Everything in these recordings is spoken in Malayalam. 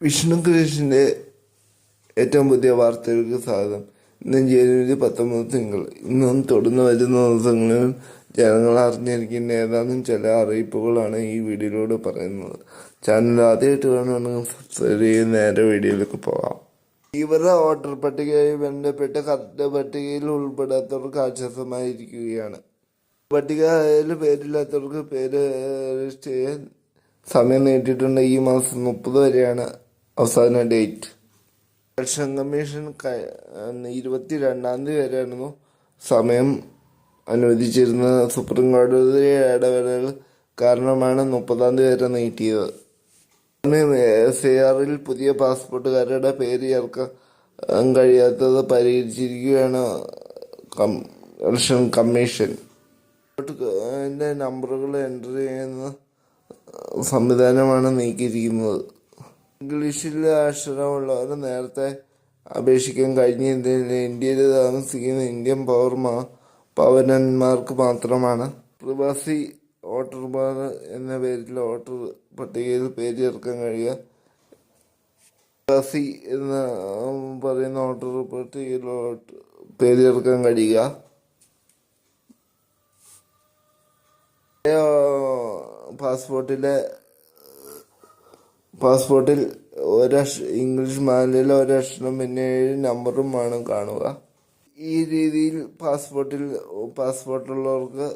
വിഷ്ണു കൃഷ്ണന്റെ ഏറ്റവും പുതിയ വാർത്തകൾക്ക് സ്വാഗതം. ഇന്ന് ജനുവരി പത്തൊമ്പത് തിങ്കൾ. ഇന്നും തുടർന്ന് വരുന്ന ദിവസങ്ങളിലും ജനങ്ങൾ അറിഞ്ഞിരിക്കേണ്ട ഏതാനും ചില അറിയിപ്പുകളാണ് ഈ വീഡിയോയിലൂടെ പറയുന്നത്. ചാനൽ ആദ്യമായിട്ട് വേണമെങ്കിൽ സബ്സ്ക്രൈബ് ചെയ്ത് നേരെ വീഡിയോയിലേക്ക് പോകാം. തീവ്ര വോട്ടർ പട്ടികയുമായി ബന്ധപ്പെട്ട് കറക്റ്റ് പട്ടികയിൽ ഉൾപ്പെടാത്തവർക്ക് ആശ്വാസമായിരിക്കുകയാണ്. പട്ടികയിൽ പേരില്ലാത്തവർക്ക് പേര് രജിസ്റ്റർ ചെയ്യാൻ സമയം നീട്ടിയിട്ടുണ്ട്. ഈ മാസം മുപ്പത് വരെയാണ്. അവസാന ഡേറ്റ്. ഇലക്ഷൻ കമ്മീഷൻ ഇരുപത്തി രണ്ടാം തീയതി വരെയായിരുന്നു സമയം അനുവദിച്ചിരുന്ന സുപ്രീം കോടതി ഇടപെടൽ കാരണമാണ് മുപ്പതാം തീയതി വരെ നീട്ടിയത്. സി ആറിൽ പുതിയ പാസ്പോർട്ടുകാരുടെ പേര് ചേർക്കാൻ കഴിയാത്തത് പരിഹരിച്ചിരിക്കുകയാണ് ഇലക്ഷൻ കമ്മീഷൻ. നമ്പറുകൾ എന്റർ ചെയ്യുന്ന സംവിധാനമാണ് നീക്കിയിരിക്കുന്നത്. ഇംഗ്ലീഷിൽ അക്ഷരമുള്ളവർ നേരത്തെ അപേക്ഷിക്കാൻ കഴിഞ്ഞതിന് ഇന്ത്യയിൽ താമസിക്കുന്ന ഇന്ത്യൻ പൗർമാ പൗരന്മാർക്ക് മാത്രമാണ്. പ്രവാസി വോട്ടർമാർ എന്ന പേരിൽ വോട്ടർ പട്ടികയിൽ പേര് ചേർക്കാൻ കഴിയുക. പ്രവാസി എന്ന് പറയുന്ന വോട്ടർ പട്ടികയിൽ പേര് ചേർക്കാൻ കഴിയുക. പാസ്പോർട്ടിലെ പാസ്പോർട്ടിൽ ഒരക്ഷ ഇംഗ്ലീഷ് മാലിലെ ഒരക്ഷരം പിന്നെ ഏഴ് നമ്പറും വേണം കാണുക. ഈ രീതിയിൽ പാസ്പോർട്ടിൽ പാസ്പോർട്ടുള്ളവർക്ക്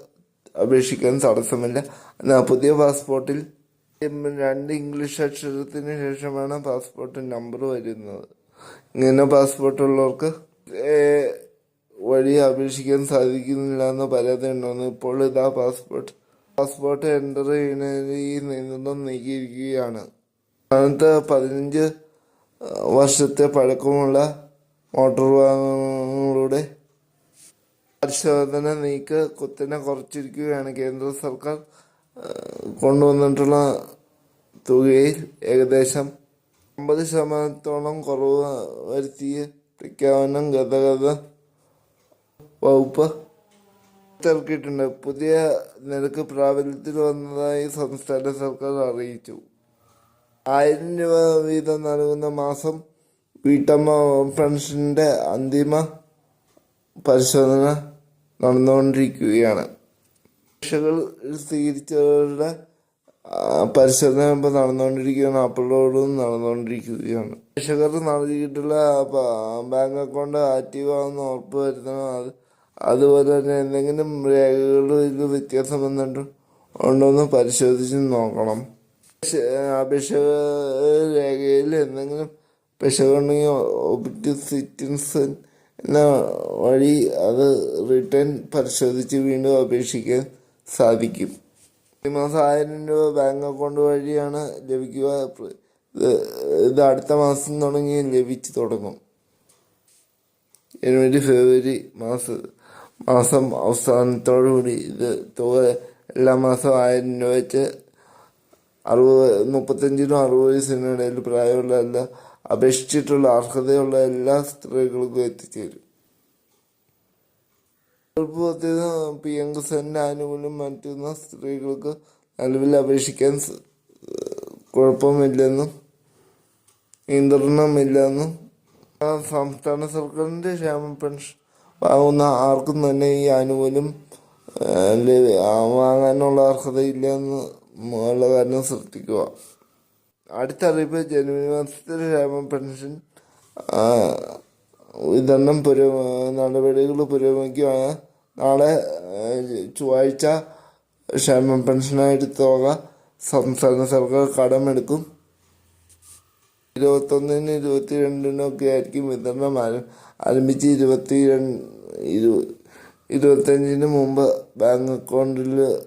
അപേക്ഷിക്കാൻ തടസ്സമില്ല. എന്നാൽ പുതിയ പാസ്പോർട്ടിൽ രണ്ട് ഇംഗ്ലീഷ് അക്ഷരത്തിന് ശേഷമാണ് പാസ്പോർട്ട് നമ്പർ വരുന്നത്. ഇങ്ങനെ പാസ്പോർട്ടുള്ളവർക്ക് വഴി അപേക്ഷിക്കാൻ സാധിക്കുന്നില്ല എന്ന് പരാതി ഉണ്ടെന്ന് ഇപ്പോൾ ഇതാ പാസ്പോർട്ട്. പാസ്പോർട്ട് എന്റർ ചെയ്യുന്നതിന് ഈ നിയന്ത്രണം നീക്കിയിരിക്കുകയാണ്. അന്നത്തെ പതിനഞ്ച് വർഷത്തെ പഴക്കമുള്ള മോട്ടോർ വാഹനങ്ങളുടെ പരിശോധന നീക്ക് കുത്തനെ കുറച്ചിരിക്കുകയാണ് കേന്ദ്ര സർക്കാർ. കൊണ്ടുവന്നിട്ടുള്ള തുകയിൽ ഏകദേശം അമ്പത് ശതമാനത്തോളം കുറവ് വരുത്തിയ പ്രഖ്യാപനം ഗതാഗത വകുപ്പ് ഇറക്കിയിട്ടുണ്ട് പുതിയ നിരക്ക് പ്രാബല്യത്തിൽ വന്നതായി സംസ്ഥാന സർക്കാർ അറിയിച്ചു. ആയിരം രൂപ വീതം നൽകുന്ന മാസം വീട്ടമ്മ പെൻഷന്റെ അന്തിമ പരിശോധന നടന്നുകൊണ്ടിരിക്കുകയാണ്. അപേക്ഷകൾ സ്വീകരിച്ചവരുടെ പരിശോധന ഇപ്പോൾ നടന്നുകൊണ്ടിരിക്കുകയാണ്. അപ്ലോഡും നടന്നുകൊണ്ടിരിക്കുകയാണ്. അപേക്ഷകർ നൽകിയിട്ടുള്ള ബാങ്ക് അക്കൗണ്ട് ആക്റ്റീവ് ആണെന്ന് ഉറപ്പ് വരുത്തണം. അത് അതുപോലെ തന്നെ എന്തെങ്കിലും രേഖകളിൽ വ്യത്യാസം വന്നിട്ട് ഉണ്ടോന്ന് പരിശോധിച്ച് നോക്കണം. അപേക്ഷക രേഖയിൽ എന്തെങ്കിലും ഒബ്ജക്റ്റീവ് സിറ്റിൻസൺ എന്ന വഴി അത് റിട്ടേൺ പരിശോധിച്ച് വീണ്ടും അപേക്ഷിക്കാൻ സാധിക്കും. പ്രതിമാസം മാസം ആയിരം രൂപ ബാങ്ക് അക്കൗണ്ട് വഴിയാണ് ലഭിക്കുക. ഇത് അടുത്ത മാസം തുടങ്ങി ലഭിച്ചു തുടങ്ങും. ജനുവരി ഫെബ്രുവരി മാസ മാസം അവസാനത്തോടുകൂടി ഇത് തുക എല്ലാ മാസവും ആയിരം രൂപ വെച്ച് അറുപത് മുപ്പത്തഞ്ചിനും അറുപത് വയസ്സിനും ഇടയിൽ പ്രായമുള്ള എല്ലാ അപേക്ഷിച്ചിട്ടുള്ള അർഹതയുള്ള എല്ലാ സ്ത്രീകൾക്കും എത്തിച്ചേരും. പി എം കിസാന്റെ ആനുകൂല്യം മാറ്റുന്ന സ്ത്രീകൾക്ക് നിലവിൽ അപേക്ഷിക്കാൻ കുഴപ്പമില്ലെന്നും നിയന്ത്രണമില്ലെന്നും സംസ്ഥാന സർക്കാരിന്റെ ക്ഷേമ പെൻഷൻ വാങ്ങുന്ന ആർക്കും തന്നെ ഈ ആനുകൂല്യം വാങ്ങാനുള്ള അർഹതയില്ലെന്ന് ഉള്ള കാരണം ശ്രദ്ധിക്കുക. അടുത്ത അറിയിപ്പ് ജനുവരി മാസത്തിൽ ക്ഷേമ പെൻഷൻ വിതരണം പുര നടപടികൾ പുരോഗമിക്കുകയാണ്. നാളെ ചൊവ്വാഴ്ച ക്ഷേമ പെൻഷനായിട്ട് തുക സംസ്ഥാന സർക്കാർ കടമെടുക്കും. ഇരുപത്തൊന്നിന് ഇരുപത്തിരണ്ടിനൊക്കെ ആയിരിക്കും വിതരണം ആരം- ആരംഭിച്ച് ഇരുപത്തി രണ്ട് ഇരു ഇരുപത്തഞ്ചിന് മുമ്പ് ബാങ്ക് അക്കൗണ്ടിൽ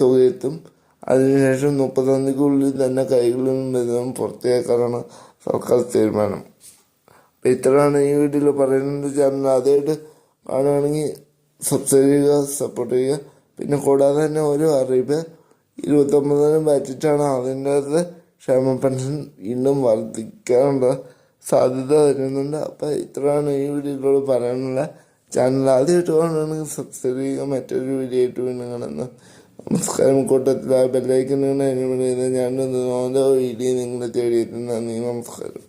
തുകയെത്തും. അതിനുശേഷം മുപ്പതാം തീയതിക്കുള്ളിൽ തന്നെ കൈകളിൽ നിന്നും പുറത്തേക്കാണ് സർക്കാർ തീരുമാനം. അപ്പം ഇത്രയാണ് ഈ വീഡിയോയിൽ പറയുന്നത്. ചാനൽ ആദ്യമായിട്ട് കാണുകയാണെങ്കിൽ സബ്സ്ക്രൈബ് ചെയ്യുക സപ്പോർട്ട് ചെയ്യുക. പിന്നെ കൂടാതെ തന്നെ ഒരു അറിയിപ്പ്. ഇരുപത്തൊമ്പതിനും പറ്റിയിട്ടാണ് അതിന്റെ അത് ക്ഷേമ പെൻഷൻ വീണ്ടും വർദ്ധിക്കാനുള്ള സാധ്യത വരുന്നുണ്ട്. അപ്പം ഇത്രയാണ് ഈ വീഡിയോയിലൂടെ പറയാനുള്ള. ചാനൽ ആദ്യമായിട്ട് കാണുകയാണെങ്കിൽ സബ്സ്ക്രൈബ് ചെയ്യുക. മറ്റൊരു വീഡിയോ ആയിട്ട് വീണ്ടും കാണുന്ന. നമസ്കാരം കൂട്ടത്തിൽ ആ ബെല്ലൈക്കൻ ഞാൻ ഓരോ വീഡിയോ നിങ്ങളെ നന്ദി നമസ്കാരം